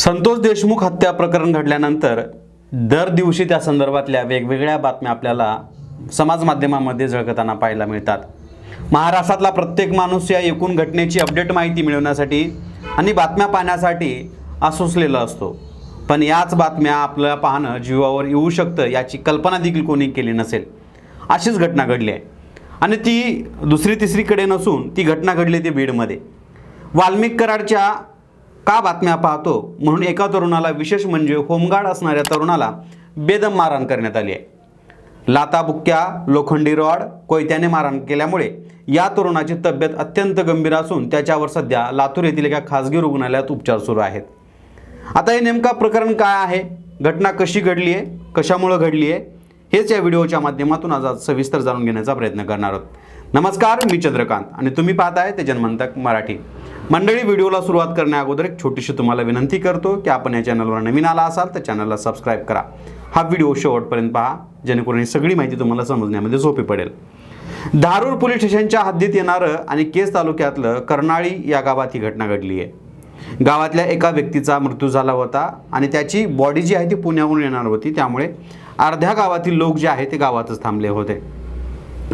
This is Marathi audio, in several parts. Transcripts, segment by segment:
संतोष देशमुख हत्या प्रकरण घडल्यानंतर दर दिवशी त्या संदर्भातल्या वेगवेगळ्या बातम्या आपल्याला समाज माध्यमामध्ये झळकताना पाहायला मिळतात. महाराष्ट्रातला प्रत्येक माणूस या एकूण घटनेची अपडेट माहिती मिळवण्यासाठी आणि बातम्या पाहण्यासाठी आसुसलेला असतो. पण याच बातम्या आपल्याला पाहणं जीवावर येऊ शकतं याची कल्पना देखील कोणी केली नसेल. अशीच घटना घडली आहे. आणि ती दुसरी तिसरीकडे नसून ती घटना घडली ती बीडमध्ये. वाल्मिक कराडच्या का बातम्या पाहतो? म्हणून एका तरुणाला विशेष म्हणजे होमगार्ड असणाऱ्या तरुणाला बेदम मारहाण करण्यात आली आहे. लाताबुक्क्या लोखंडी रॉड कोयत्याने मारहाण केल्यामुळे या तरुणाची तब्येत अत्यंत गंभीर असून त्याच्यावर सध्या लातूर येथील एका खासगी रुग्णालयात उपचार सुरू आहेत. आता हे नेमका प्रकरण काय आहे? घटना कशी घडली आहे? कशामुळं घडली आहे? हेच या व्हिडिओच्या माध्यमातून आज आज सविस्तर जाणून घेण्याचा प्रयत्न करणार आहोत. नमस्कार मी चंद्रकांत आणि तुम्ही पाहताय ते जनमंतक मराठी. मंडळी व्हिडिओला सुरुवात करण्या अगोदर एक छोटीशी तुम्हाला विनंती करतो की आपण या चॅनलवर नवीन आला असाल तर चॅनलला सबस्क्राईब करा. हा व्हिडिओ शेवटपर्यंत पहा जेणेकरून ही सगळी माहिती तुम्हाला समजण्यामध्ये सोपी पडेल. धारूर पोलीस स्टेशनच्या हद्दीत येणारं आणि केस तालुक्यातलं कर्नाळी या गावात ही घटना घडली आहे. गावातल्या एका व्यक्तीचा मृत्यू झाला होता आणि त्याची बॉडी जी आहे ती पुण्याहून येणार होती. त्यामुळे अर्ध्या गावातील लोक जे आहे ते गावातच थांबले होते.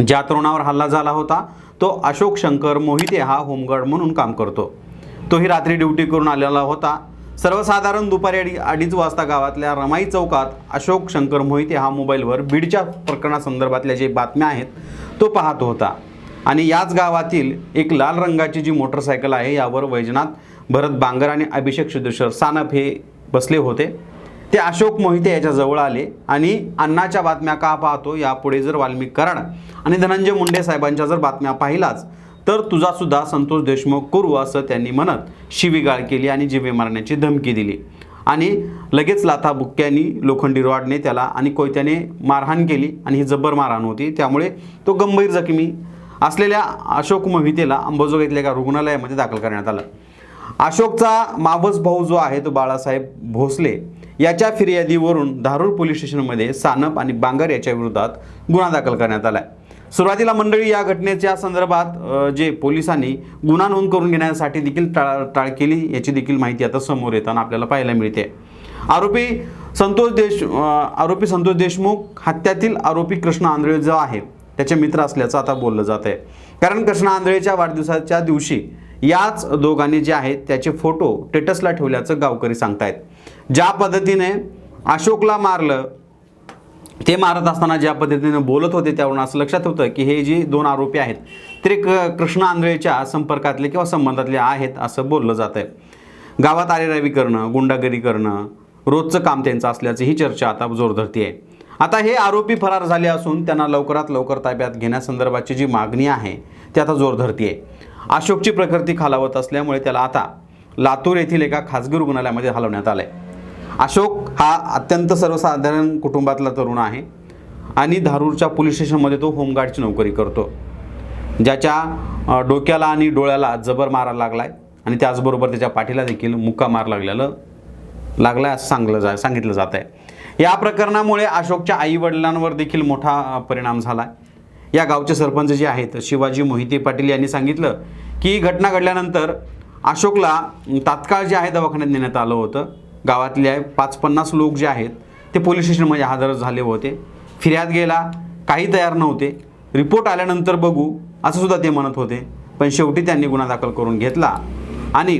ज्या तरुणावर हल्ला झाला होता तो अशोक शंकर मोहिते हा होमगार्ड म्हणून काम करतो. तोही रात्री ड्युटी करून आलेला होता. सर्वसाधारण दुपारी अडी अडीच वाजता गावातल्या रमाई चौकात अशोक शंकर मोहिते हा मोबाईलवर बीडच्या प्रकरणासंदर्भातल्या जे बातम्या आहेत तो पाहत होता. आणि याच गावातील एक लाल रंगाची जी मोटरसायकल आहे यावर वैजनाथ भरत बांगर आणि अभिषेक सिद्धेश्वर सानप हे बसले होते. ते अशोक मोहिते याच्याजवळ आले आणि अण्णाच्या बातम्या का पाहतो यापुढे जर वाल्मिक कराड आणि धनंजय मुंडे साहेबांच्या जर बातम्या पाहिलाच तर तुझासुद्धा संतोष देशमुख करू असं त्यांनी म्हणत शिवीगाळ केली आणि जीवे मारण्याची धमकी दिली. आणि लगेच लाथा बुक्क्यांनी लोखंडी रॉडने त्याला आणि कोयत्याने मारहाण केली आणि ही जब्बर मारहाण होती. त्यामुळे तो गंभीर जखमी असलेल्या अशोक मोहितेला अंबाजोगाई इथल्या एका रुग्णालयामध्ये दाखल करण्यात आलं. अशोकचा मावस भाऊ जो आहे तो बाळासाहेब भोसले याच्या फिर्यादीवरून धारूर पोलीस स्टेशनमध्ये सानप आणि बांगर याच्या विरोधात गुन्हा दाखल करण्यात आला सुरुवातीला मंडळी या घटनेच्या संदर्भात जे पोलिसांनी गुन्हा नोंद करून घेण्यासाठी देखील टाळ टाळ केली याची देखील माहिती आता समोर येताना आपल्याला पाहायला मिळते. आरोपी संतोष देश आरोपी संतोष देशमुख हत्यातील आरोपी कृष्ण आंधळे जो आहे त्याचे मित्र असल्याचं आता बोललं जात आहे कारण कृष्ण आंधळेच्या वाढदिवसाच्या दिवशी याच दोघांनी जे आहेत त्याचे फोटो टेटसला ठेवल्याचं गावकरी सांगतायत. ज्या पद्धतीने अशोकला मारलं ते मारत असताना ज्या पद्धतीने बोलत होते त्यावरून असं लक्षात होतं की हे जे दोन आरोपी आहेत ते कृष्ण आंधळेच्या संपर्कातले किंवा संबंधातले आहेत असं बोललं जात आहे गावात आरेरावी करणं गुंडागिरी करणं रोजचं काम त्यांचं असल्याचं ही चर्चा आता जोर धरती आहे. आता हे आरोपी फरार झाले असून त्यांना लवकरात लवकर ताब्यात घेण्यासंदर्भाची जी मागणी आहे ती आता जोर धरती आहे. अशोकची प्रकृती खालावत असल्यामुळे त्याला आता लातूर येथील एका खाजगी रुग्णालयामध्ये हलवण्यात आलं आहे अशोक हा अत्यंत सर्वसाधारण कुटुंबातला तरुण आहे आणि धारूरच्या पोलीस स्टेशनमध्ये तो होमगार्डची नोकरी करतो. ज्याच्या डोक्याला आणि डोळ्याला जबर मारा लागलाय आणि त्याचबरोबर त्याच्या पाठीला देखील मुक्का मार लागलेलं लागलाय असं सांगलं जा सांगितलं जात आहे या प्रकरणामुळे अशोकच्या आई वडिलांवर देखील मोठा परिणाम झाला आहे या गावचे सरपंच जे आहेत शिवाजी मोहिते पाटील यांनी सांगितलं की ही घटना घडल्यानंतर अशोकला तात्काळ जे आहे दवाखान्यात नेण्यात आलं होतं. गावातले पाच पन्नास लोक जे आहेत ते पोलीस स्टेशनमध्ये हजर झाले होते. फिर्याद गेला काही तयार नव्हते. रिपोर्ट आल्यानंतर बघू असं सुद्धा ते म्हणत होते. पण शेवटी त्यांनी गुन्हा दाखल करून घेतला. आणि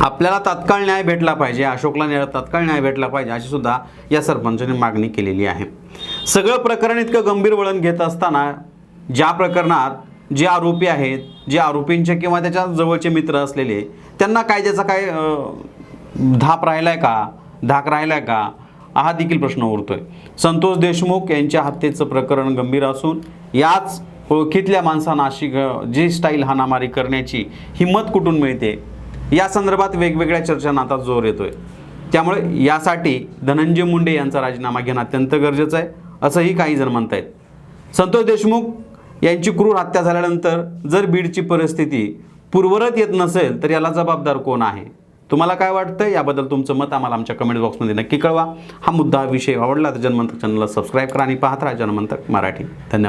आपल्याला तात्काळ न्याय भेटला पाहिजे अशोकला न्याय तात्काळ न्याय भेटला पाहिजे अशी सुद्धा या सरपंचाने मागणी केलेली आहे. सगळं प्रकरण इतकं गंभीर वळण घेत असताना ज्या प्रकरणात जे आरोपी आहेत जे आरोपींचे किंवा त्याच्या जवळचे मित्र असलेले त्यांना कायद्याचा काय धाप धाप राहिलाय का? धाक राहिलाय का? हा देखील प्रश्न उरतोय. संतोष देशमुख यांच्या हत्येचं प्रकरण गंभीर असून याच ओळखीतल्या माणसांना अशी जी स्टाईल हाणामारी करण्याची हिंमत कुठून मिळते? या संदर्भात वेगवेगळ्या चर्चांना आता जोर येतोय. त्यामुळे यासाठी धनंजय मुंडे यांचा राजीनामा घेणं अत्यंत गरजेचं आहे असंही काही जण म्हणतायत. संतोष देशमुख यांची क्रूर हत्या झाल्यानंतर जर बीडची परिस्थिती पूर्वरत येत नसेल तर याला जबाबदार कोण आहे? तुम्हाला काय वाटतं याबद्दल तुमचं मत आम्हाला आमच्या कमेंट बॉक्समध्ये नक्की कळवा. हा मुद्दा हा विषय आवडला तर जनमंतक चॅनलला सबस्क्राईब करा आणि पाहत राहा जनमंतक मराठी. धन्यवाद.